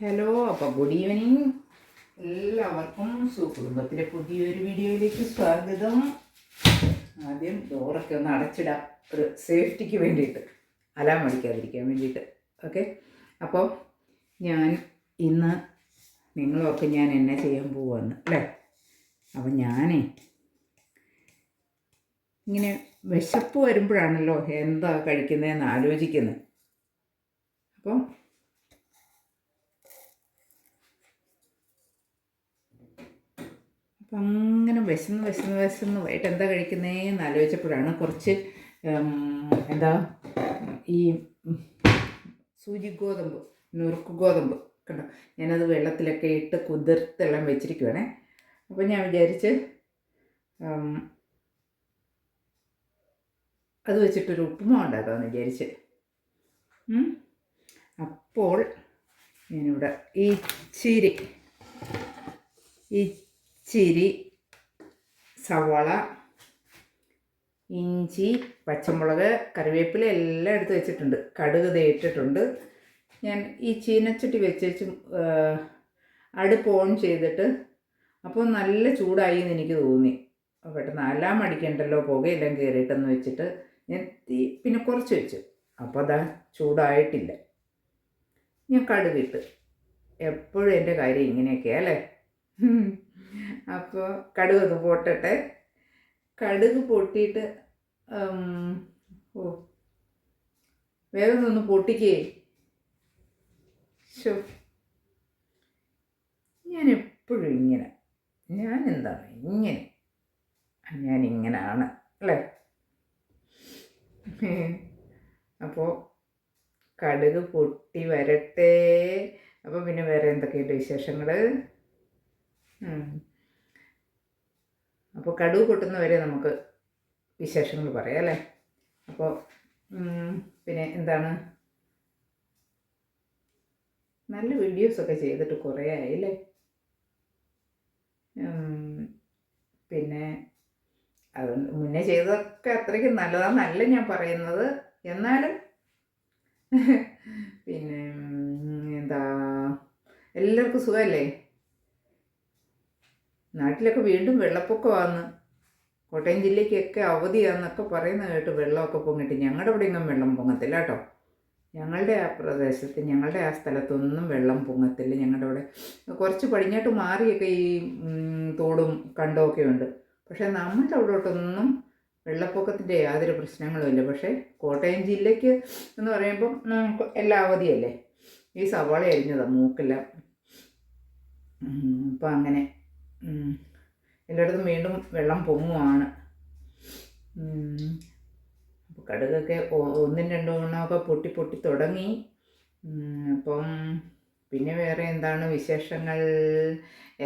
Hello അപ്പോൾ good evening എല്ലാവർക്കും സുകുടുംബത്തിലെ പുതിയൊരു വീഡിയോയിലേക്ക് സ്വാഗതം. ആദ്യം ഡോറൊക്കെ ഒന്ന് അടച്ചിടാം. ഒരു സേഫ്റ്റിക്ക് വേണ്ടിയിട്ട്. അലാം അടിക്കാതിരിക്കാൻ വേണ്ടിയിട്ട്. ഓക്കെ അപ്പോൾ ഞാൻ ഇന്ന് നിങ്ങളൊക്കെ ഞാൻ എന്നെ ചെയ്യാൻ പോവാന്ന് അല്ലേ? അപ്പം ഞാനേ ഇങ്ങനെ വിശപ്പ് വരുമ്പോഴാണല്ലോ എന്താ കഴിക്കുന്നതെന്ന് ആലോചിക്കുന്നത് അപ്പം അപ്പം അങ്ങനെ വിശന്ന് വിശന്ന് വിശന്ന് വൈകിട്ട് എന്താ കഴിക്കുന്നതെന്ന് ആലോചിച്ചപ്പോഴാണ് കുറച്ച് എന്താ ഈ സൂചി ഗോതമ്പ് നുറുക്ക് ഗോതമ്പ് കണ്ടോ? ഞാനത് വെള്ളത്തിലൊക്കെ ഇട്ട് കുതിർത്തെല്ലാം വെച്ചിരിക്കുവാണേ. അപ്പോൾ ഞാൻ വിചാരിച്ച് അത് വെച്ചിട്ടൊരു ഉപ്പുമ ഉണ്ടാക്കാമെന്ന് വിചാരിച്ച്. അപ്പോൾ ഞാനിവിടെ ഈ ചിരി ഇച്ചിരി സവാള ഇഞ്ചി പച്ചമുളക് കറിവേപ്പില എല്ലാം എടുത്ത് വെച്ചിട്ടുണ്ട്. കടുക് തേറ്റിട്ടുണ്ട് ഞാൻ ഈ ചീനച്ചട്ടി വെച്ച് അടുപ്പ് ഓൺ ചെയ്തിട്ട് അപ്പോൾ നല്ല ചൂടായി എന്ന് എനിക്ക് തോന്നി. പെട്ടെന്ന് അലാം അടിക്കണ്ടല്ലോ പുകയെല്ലാം കയറിയിട്ടെന്ന് വെച്ചിട്ട് ഞാൻ തീ പിന്നെ കുറച്ച് വെച്ചു. അപ്പോൾ അതാ ചൂടായിട്ടില്ല. ഞാൻ കടുകിട്ട് എപ്പോഴും എന്റെ കാര്യം ഇങ്ങനെയൊക്കെയാ അല്ലേ? അപ്പോൾ കടുക് പൊട്ടട്ടെ. കടുക് പൊട്ടിയിട്ട് ഓ വേഗം ഒന്ന് പൊട്ടിക്കേ. ശോ ഞാൻ എപ്പോഴും ഇങ്ങനെ ഞാൻ എന്താണ് ഇങ്ങനെ. ഞാൻ ഇങ്ങനെയാണ് അല്ലേ അപ്പോൾ കടുക് പൊട്ടി വരട്ടെ. അപ്പോൾ പിന്നെ വേറെ എന്തൊക്കെയുണ്ട് വിശേഷങ്ങൾ അപ്പോൾ കടുവ് പൊട്ടുന്നവരെ നമുക്ക് വിശേഷങ്ങൾ പറയാം അല്ലേ? അപ്പോൾ പിന്നെ എന്താണ്? നല്ല വീഡിയോസൊക്കെ ചെയ്തിട്ട് കുറേ ആയില്ലേ പിന്നെ അത് മുന്നേ ചെയ്തതൊക്കെ അത്രയ്ക്ക് നല്ലതാണെന്നല്ല ഞാൻ പറയുന്നത്. എന്നാലും പിന്നെ എന്താ എല്ലാവർക്കും സുഖമല്ലേ? നാട്ടിലൊക്കെ വീണ്ടും വെള്ളപ്പൊക്കമാന്ന് കോട്ടയം ജില്ലയ്ക്കൊക്കെ അവധിയാണെന്നൊക്കെ പറയുന്ന കേട്ട് വെള്ളമൊക്കെ പൊങ്ങിട്ട് ഞങ്ങളുടെ ഇവിടെ എങ്ങും വെള്ളം പൊങ്ങത്തില്ല കേട്ടോ. ഞങ്ങളുടെ ആ പ്രദേശത്ത് ഞങ്ങളുടെ ആ സ്ഥലത്തൊന്നും വെള്ളം പൊങ്ങത്തില്ല. ഞങ്ങളുടെ ഇവിടെ കുറച്ച് പടിഞ്ഞാട്ട് മാറിയൊക്കെ ഈ തോടും കണ്ടമൊക്കെ ഉണ്ട്. പക്ഷേ നമ്മുടെ അവിടോട്ടൊന്നും വെള്ളപ്പൊക്കത്തിന്റെ യാതൊരു പ്രശ്നങ്ങളും ഇല്ല. പക്ഷേ കോട്ടയം ജില്ലയ്ക്ക് എന്ന് പറയുമ്പം എല്ലാ അവധിയല്ലേ? ഈ സവാള അരിഞ്ഞതാണ് മൂക്കെല്ലാം. അപ്പം അങ്ങനെ. എല്ലായിടത്തും വീണ്ടും വെള്ളം പൊങ്ങുവാണ്. അപ്പോൾ കടുകൊക്കെ ഒന്നും രണ്ടും എണ്ണമൊക്കെ പൊട്ടി പൊട്ടി തുടങ്ങി. അപ്പം പിന്നെ വേറെ എന്താണ് വിശേഷങ്ങൾ?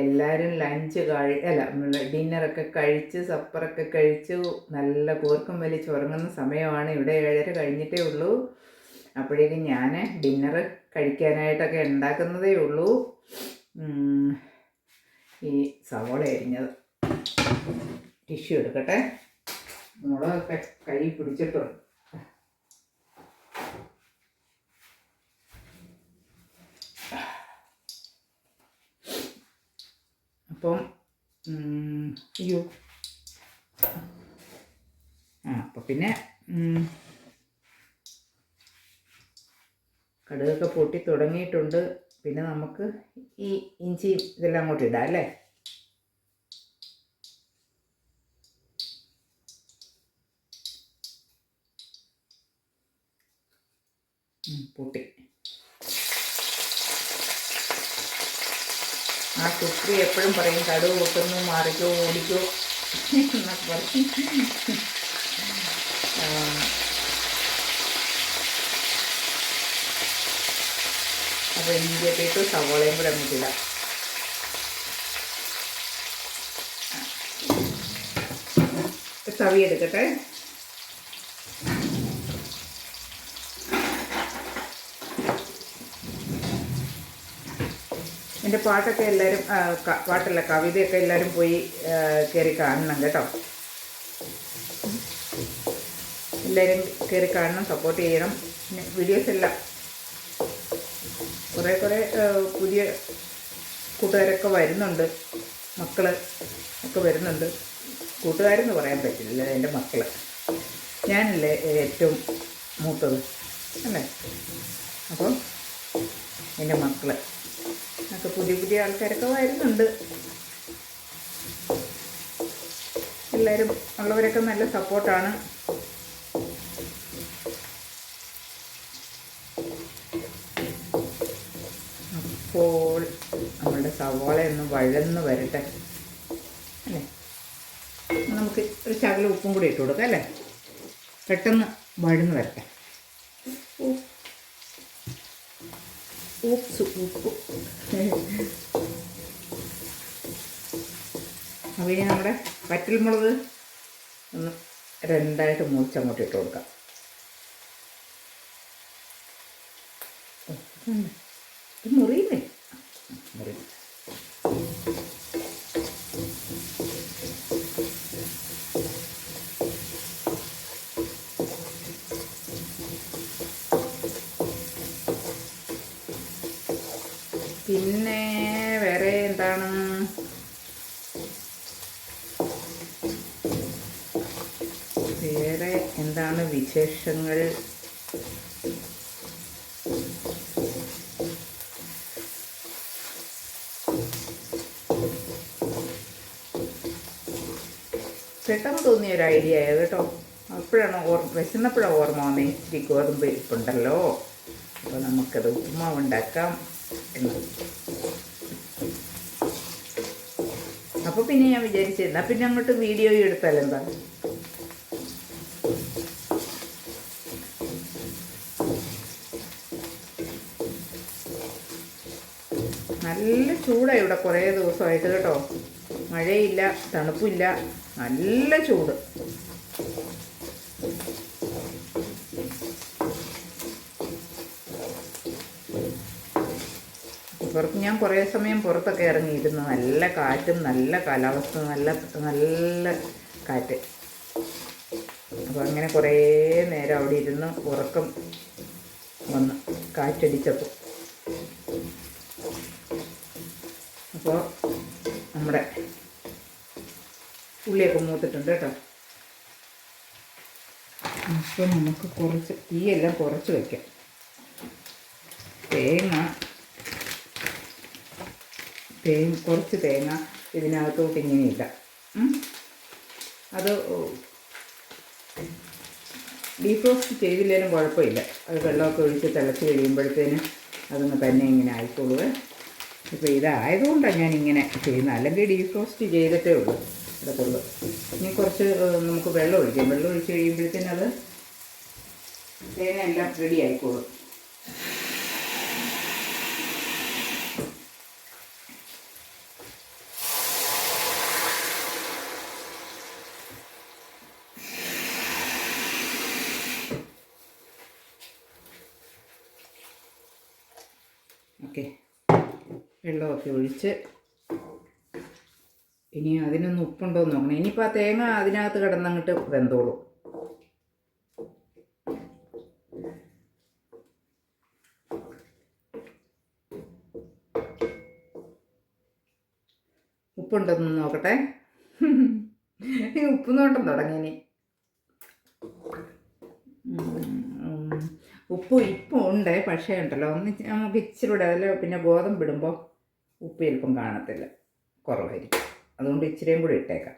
എല്ലാവരും ലഞ്ച് കഴി അല്ല ഡിന്നറൊക്കെ കഴിച്ച് സപ്പറൊക്കെ കഴിച്ചു. നല്ല കൂർക്കം വലിച്ച് ഉറങ്ങുന്ന സമയമാണ്. ഇവിടെ ഏഴര കഴിഞ്ഞിട്ടേ ഉള്ളൂ. അപ്പോഴേക്കും ഞാൻ ഡിന്നർ കഴിക്കാനായിട്ടൊക്കെ ഉണ്ടാക്കുന്നതേ ഉള്ളൂ. ഈ സവോള അരിഞ്ഞത് ടിഷ്യൂ എടുക്കട്ടെ. മുളകൊക്കെ കൈ പിടിച്ചിട്ടുണ്ട് അപ്പം അയ്യോ. ആ അപ്പം പിന്നെ കടുകൊക്കെ പൊട്ടി തുടങ്ങിയിട്ടുണ്ട്. പിന്നെ നമുക്ക് ഈ ഇഞ്ചി ഇതെല്ലാം അങ്ങോട്ട് ഇടാം അല്ലേ? പൊട്ടി. ആ കുട്ടി എപ്പോഴും പറയും കടുവ് പൊട്ടുന്നു മാറിക്കോ ഓടിക്കോ എന്നൊക്കെ പറയും ആ, അപ്പോൾ ഇട്ട് സവോളയും കൂടെ നമുക്ക് ഇടാം. തവി എന്റെ പാട്ടൊക്കെ എല്ലാവരും പാട്ടല്ല കവിതയൊക്കെ എല്ലാവരും പോയി കയറി കാണണം കേട്ടോ. എല്ലാവരും കയറി കാണണം സപ്പോർട്ട് ചെയ്യണം. വീഡിയോസ് എല്ലാം കുറേ കുറേ പുതിയ കൂട്ടുകാരൊക്കെ വരുന്നുണ്ട്. മക്കൾ ഒക്കെ വരുന്നുണ്ട്. കൂട്ടുകാരെന്ന് പറയാൻ പറ്റില്ല എന്റെ മക്കൾ ഞാനല്ലേ ഏറ്റവും മൂത്തത് അല്ലേ? അപ്പോൾ എന്റെ മക്കൾ ഒക്കെ പുതിയ പുതിയ ആൾക്കാരൊക്കെ വരുന്നുണ്ട്. എല്ലാവരും ഉള്ളവരൊക്കെ നല്ല സപ്പോർട്ടാണ് അപ്പോൾ നമ്മളുടെ സവാള ഒന്ന് വഴന്ന് വരട്ടെ. അല്ലേ? നമുക്ക് ഒരു ചകല ഉപ്പും കൂടി ഇട്ട് കൊടുക്കാം അല്ലേ? പെട്ടെന്ന് വഴന്ന് വരട്ടെ. ഉപ്പ് ഉപ്പ്. അപ്പോൾ ഇനി നമ്മുടെ വറ്റൽമുളക് ഒന്ന് രണ്ടായിട്ട് മുറിച്ചങ്ങോട്ട് ഇട്ട് കൊടുക്കാം. ഇത് മുറിയുന്നേ മുറി പിന്നെ വേറെ എന്താണ്? വേറെ എന്താണ് വിശേഷങ്ങൾ? പെട്ടെന്ന് തോന്നിയ ഒരു ഐഡിയ ആയത് കേട്ടോ. അപ്പോഴാണ് ഓർ വിശന്നപ്പോഴാണ് ഓർമ്മ വന്നേ. ഇച്ചിരി ഗോതമ്പ് ഇരിപ്പുണ്ടല്ലോ. അപ്പോൾ നമുക്കത് ഉപ്പുമാവ് ഉണ്ടാക്കാം എന്ന്. അപ്പോൾ പിന്നെ ഞാൻ വിചാരിച്ചു എന്നാൽ പിന്നെ അങ്ങോട്ട് വീഡിയോ എടുത്താലെന്താ നല്ല ചൂടാണ് ഇവിടെ കുറേ ദിവസമായിട്ട് കേട്ടോ. മഴയില്ല തണുപ്പില്ല. നല്ല ചൂട്. പുറത്ത് ഞാൻ കുറേ സമയം പുറത്തൊക്കെ ഇറങ്ങിയിരുന്നു. നല്ല കാറ്റും നല്ല കാലാവസ്ഥ നല്ല നല്ല കാറ്റ്. അപ്പോൾ അങ്ങനെ കുറേ നേരം അവിടെ ഇരുന്ന് ഉറക്കം വന്ന് കാറ്റടിച്ചപ്പോൾ അപ്പോൾ നമ്മുടെ ഉള്ളിയൊക്കെ മൂത്തിട്ടുണ്ട് കേട്ടോ. അപ്പോൾ നമുക്ക് കുറച്ച് തീയെല്ലാം കുറച്ച് വയ്ക്കാം തേങ്ങ തേങ്ങ കുറച്ച് തേങ്ങ ഇതിനകത്തോട്ട് ഇങ്ങനെ ഇടാം. ഉം. അത് ഡീഫ്രോസ്റ്റ് ചെയ്തില്ലേലും കുഴപ്പമില്ല. അത് വെള്ളമൊക്കെ ഒഴിച്ച് തിളച്ച് കഴിയുമ്പോഴത്തേന് അതൊന്ന് തന്നെ ഇങ്ങനെ ആയിക്കോളുക ഇപ്പോൾ ഇതായതുകൊണ്ടാണ് ഞാൻ ഇങ്ങനെ ചെയ്യുന്നത്. അല്ലെങ്കിൽ ഡീഫ്രോസ്റ്റ് ചെയ്തിട്ടേ ഉള്ളൂ. ഇടത്തുള്ളൂ ഇനി കുറച്ച് നമുക്ക് വെള്ളം ഒഴിക്കാം. വെള്ളം ഒഴിച്ച് കഴിയുമ്പോഴത്തേന് അത് തേന എല്ലാം റെഡി ആയിക്കോളും. ഓക്കെ. വെള്ളമൊക്കെ ഒഴിച്ച് ഇനി അതിനൊന്ന് ഉപ്പുണ്ടോ എന്ന് നോക്കണം. ഇനിയിപ്പോൾ ആ തേങ്ങ അതിനകത്ത് കിടന്നങ്ങോട്ട് വെന്തോളും. ഉപ്പുണ്ടെന്ന് നോക്കട്ടെ. ഉപ്പ് നോട്ടം തുടങ്ങി ഇനി. ഉപ്പ് ഇപ്പം ഉണ്ട് പക്ഷേ ഉണ്ടല്ലോ ഒന്ന് നമുക്ക് ഇച്ചിരി കൂടെ അതിൽ പിന്നെ ഗോതമ്പ് ഇടുമ്പോൾ ഉപ്പ് ചിലപ്പം കാണത്തില്ല. കുറവായിരിക്കും. അതുകൊണ്ട് ഇച്ചിരിയും കൂടി ഇട്ടേക്കാം.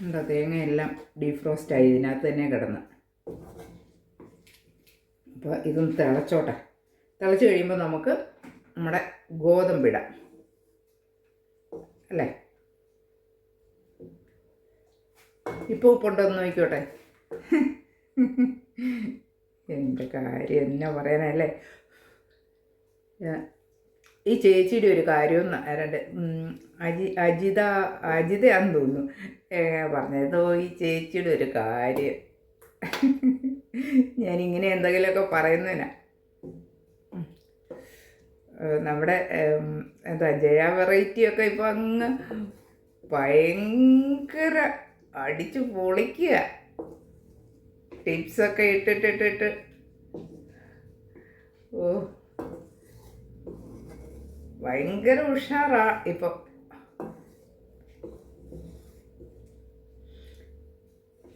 എന്താ തേങ്ങയെല്ലാം ഡീഫ്രോസ്റ്റ് ആയി. ഇതിനകത്ത് തന്നെ കിടന്ന്. അപ്പോൾ ഇതൊന്ന് തിളച്ചോട്ടെ. തിളച്ച് കഴിയുമ്പോൾ നമുക്ക് നമ്മുടെ ഗോതമ്പിടാം അല്ലേ? ഇപ്പോൾ ഉപ്പുണ്ടോ എന്ന് നോക്കിക്കോട്ടെ. എന്റെ കാര്യം? എന്നാ പറയാനല്ലേ ഈ ചേച്ചിയുടെ ഒരു കാര്യം രണ്ട് അജി അജിത അജിതയാന്ന് തോന്നുന്നു. പറഞ്ഞതോ ഈ ചേച്ചിയുടെ ഒരു കാര്യം. ഞാനിങ്ങനെ എന്തെങ്കിലുമൊക്കെ പറയുന്നതിനാ. നമ്മുടെ എന്താ ജയ വെറൈറ്റി ഒക്കെ ഇപ്പം അങ്ങ് ഭയങ്കര അടിച്ചു പൊളിക്കുക. ടിപ്സൊക്കെ ഇട്ടിട്ടിട്ടിട്ട്. ഓ ഭയങ്കര ഉഷാറാ ഇപ്പൊ.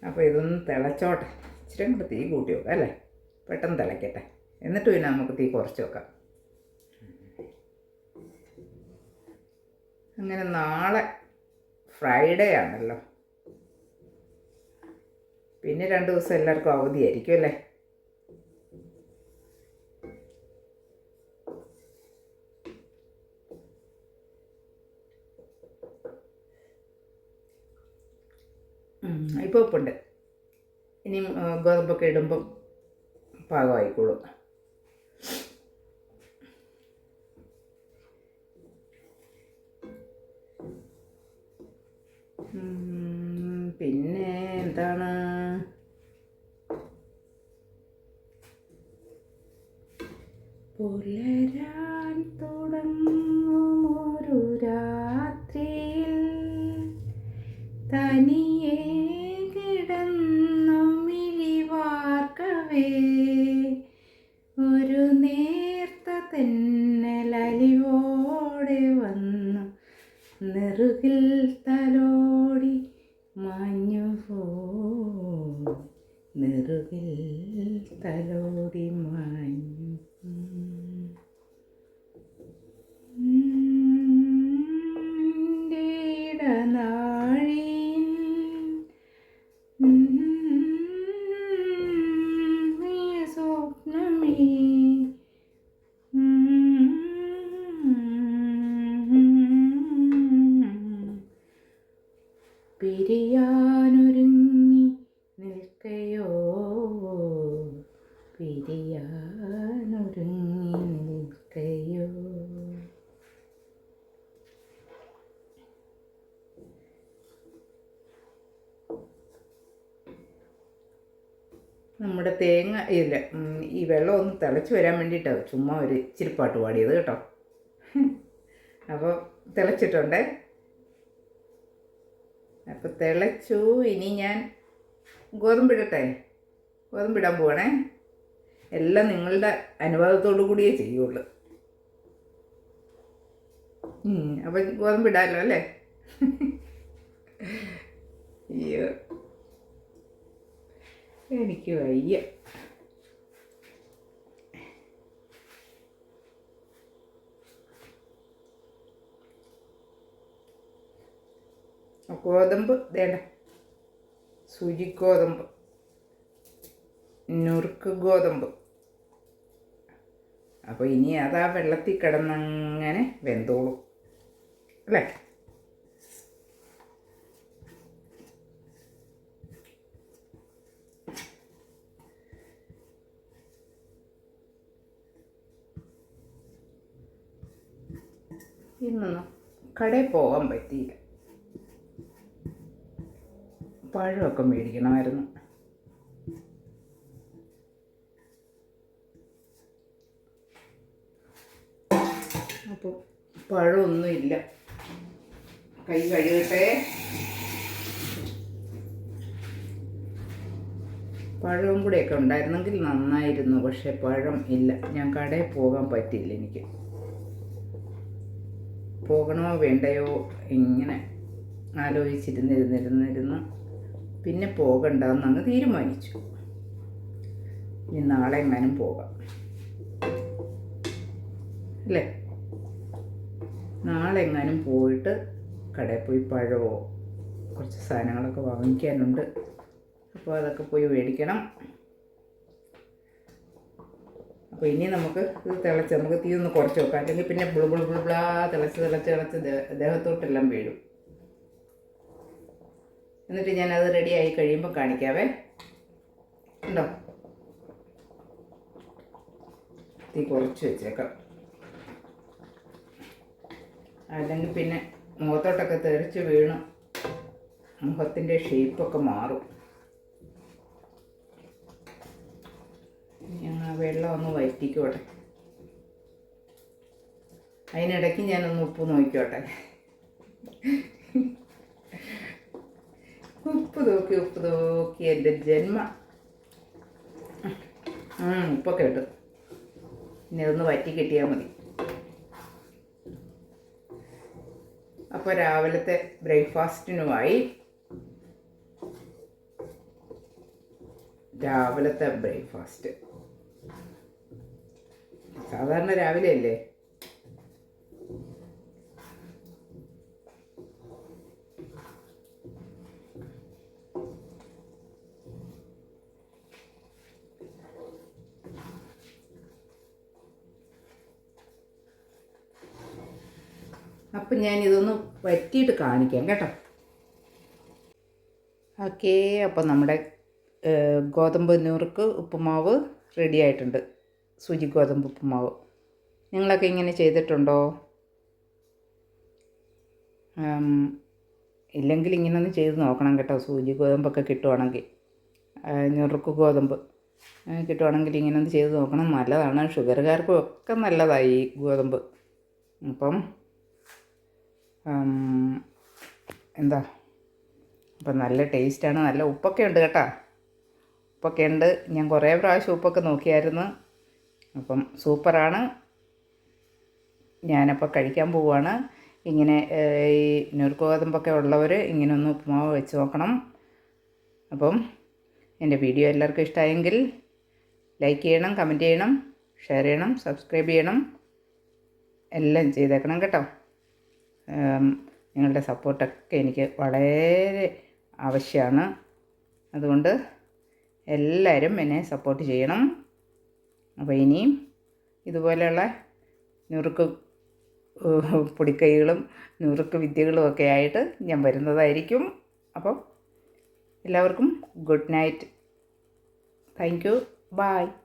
അപ്പോൾ ഇതൊന്ന് തിളച്ചോട്ടെ. ഇച്ചിരി കൂടെ തീ കൂട്ടി വെക്കാം അല്ലേ? പെട്ടെന്ന് തിളയ്ക്കട്ടെ എന്നിട്ട് പിന്നെ നമുക്ക് തീ കുറച്ച് വെക്കാം. അങ്ങനെ നാളെ ഫ്രൈഡേ ആണല്ലോ. പിന്നെ രണ്ട് ദിവസം എല്ലാവർക്കും അവധിയായിരിക്കും അല്ലേ? ഇപ്പോൾ ഉപ്പുണ്ട്. ഇനി ഗോതമ്പൊക്കെ ഇടുമ്പം പാകമായിക്കോളും. ഈ വെള്ളം ഒന്ന് തിളച്ച് വരാൻ വേണ്ടിയിട്ടാണ് ചുമ്മാ ഒരു ഇച്ചിരി പാട്ട് പാടിയത് കേട്ടോ. അപ്പോൾ തിളച്ചിട്ടുണ്ടേ? അപ്പോൾ തിളച്ചു. ഇനി ഞാൻ ഗോതമ്പിടട്ടെ ഗോതമ്പിടാൻ പോവാണേ. എല്ലാം നിങ്ങളുടെ അനുവാദത്തോടു കൂടിയേ ചെയ്യുള്ളൂ. അപ്പം ഗോതമ്പിടാമല്ലോ അല്ലേ? അയ്യോ. എനിക്ക് വയ്യ. ഗോതമ്പ് വേണ്ട സൂചി ഗോതമ്പ്. നുറുക്ക് ഗോതമ്പ്. അപ്പോൾ ഇനി അത് ആ വെള്ളത്തിൽ കിടന്നങ്ങനെ വെന്തോളും. അല്ലേ? ഇന്നൊന്നും കടയിൽ പോകാൻ പറ്റിയില്ല. പഴമൊക്കെ മേടിക്കണമായിരുന്നു. അപ്പോൾ പഴമൊന്നുമില്ല കൈ കഴുകട്ടെ. പഴവും കൂടെയൊക്കെ ഉണ്ടായിരുന്നെങ്കിൽ നന്നായിരുന്നു പക്ഷെ പഴം ഇല്ല. ഞാൻ കടയിൽ പോകാൻ പറ്റില്ല എനിക്ക്. പോകണമോ വേണ്ടയോ ഇങ്ങനെ ആലോചിച്ചിരുന്നിരുന്നിരുന്നിരുന്ന്. പിന്നെ പോകണ്ടെന്ന് അങ്ങ് തീരുമാനിച്ചു. ഇനി നാളെ എങ്ങാനും പോകാം. അല്ലേ? നാളെ എങ്ങാനും പോയിട്ട് കടയിൽ പോയി പഴമോ കുറച്ച് സാധനങ്ങളൊക്കെ വാങ്ങിക്കാനുണ്ട്. അപ്പോൾ അതൊക്കെ പോയി മേടിക്കണം. അപ്പോൾ ഇനി നമുക്ക് ഇത് തിളച്ച് നമുക്ക് തീ ഒന്ന് കുറച്ച് വെക്കാം. അല്ലെങ്കിൽ പിന്നെ ബിളു ബ്ലാ തിളച്ച് തിളച്ച് തിളച്ച് ദേ- ദേഹത്തോട്ടെല്ലാം വീഴും. എന്നിട്ട് ഞാനത് റെഡി ആയി കഴിയുമ്പോൾ കാണിക്കാവേ. ഉണ്ടോ തീ കുറച്ച് വെച്ചേക്കാം. അല്ലെങ്കിൽ പിന്നെ മുഖത്തോട്ടൊക്കെ തെറിച്ച് വീണു. മുഖത്തിന്റെ ഷേപ്പൊക്കെ മാറും. ഞങ്ങൾ വെള്ളം ഒന്ന് വറ്റിക്കോട്ടെ. അതിനിടയ്ക്ക് ഞാനൊന്ന് ഉപ്പ് നോക്കിക്കോട്ടെ. ഉപ്പ് നോക്കി ഉപ്പ് നോക്കി എന്റെ ജന്മ. ഉപ്പൊക്കെ ഇട്ടു. ഇനി അതൊന്ന് വറ്റി കിട്ടിയാൽ മതി. അപ്പോൾ രാവിലത്തെ ബ്രേക്ക്ഫാസ്റ്റിനുമായി രാവിലത്തെ ബ്രേക്ക്ഫാസ്റ്റ്. സാധാരണ രാവിലെ അല്ലേ? അപ്പം ഞാൻ ഇതൊന്ന് വറ്റിയിട്ട് കാണിക്കാം കേട്ടോ. ഓക്കേ അപ്പം നമ്മുടെ ഗോതമ്പ് നൂറുക്ക് ഉപ്പുമാവ് റെഡി ആയിട്ടുണ്ട്. സൂചി ഗോതമ്പ് ഉപ്പുമാവ്. നിങ്ങളൊക്കെ ഇങ്ങനെ ചെയ്തിട്ടുണ്ടോ? ഇല്ലെങ്കിൽ ഇങ്ങനെ ഒന്ന് ചെയ്ത് നോക്കണം കേട്ടോ. സൂചി ഗോതമ്പൊക്കെ കിട്ടുവാണെങ്കിൽ. ഞുറുക്ക് ഗോതമ്പ് കിട്ടുവാണെങ്കിൽ ഇങ്ങനെ ഒന്ന് ചെയ്ത് നോക്കണം. നല്ലതാണ്. ഷുഗറുകാർക്കും ഒക്കെ നല്ലതായി ഗോതമ്പ്. അപ്പം എന്താ? അപ്പം നല്ല ടേസ്റ്റാണ് നല്ല ഉപ്പൊക്കെ ഉണ്ട് കേട്ടോ. ഉപ്പൊക്കെ ഉണ്ട്. ഞാൻ കുറേ പ്രാവശ്യം ഉപ്പൊക്കെ നോക്കിയായിരുന്നു. അപ്പം സൂപ്പറാണ് ഞാനപ്പോൾ കഴിക്കാൻ പോവുകയാണ് ഇങ്ങനെ ഈ നുറുക്ക് ഗോതമ്പൊക്കെ ഉള്ളവർ ഇങ്ങനെ ഒന്ന് ഉപ്പുമാവ് വെച്ച് നോക്കണം. അപ്പം എന്റെ വീഡിയോ എല്ലാവർക്കും ഇഷ്ടമായെങ്കിൽ ലൈക്ക് ചെയ്യണം കമന്റ് ചെയ്യണം ഷെയർ ചെയ്യണം സബ്സ്ക്രൈബ് ചെയ്യണം. എല്ലാം ചെയ്തേക്കണം കേട്ടോ. നിങ്ങളുടെ സപ്പോർട്ടൊക്കെ എനിക്ക് വളരെ ആവശ്യമാണ്. അതുകൊണ്ട് എല്ലാവരും എന്നെ സപ്പോർട്ട് ചെയ്യണം. അപ്പോൾ ഇനിയും ഇതുപോലെയുള്ള നുറുക്ക് പൊടിക്കൈകളും നുറുക്ക് വിദ്യകളും ഒക്കെ ആയിട്ട് ഞാൻ വരുന്നതായിരിക്കും. അപ്പം എല്ലാവർക്കും good night thank you bye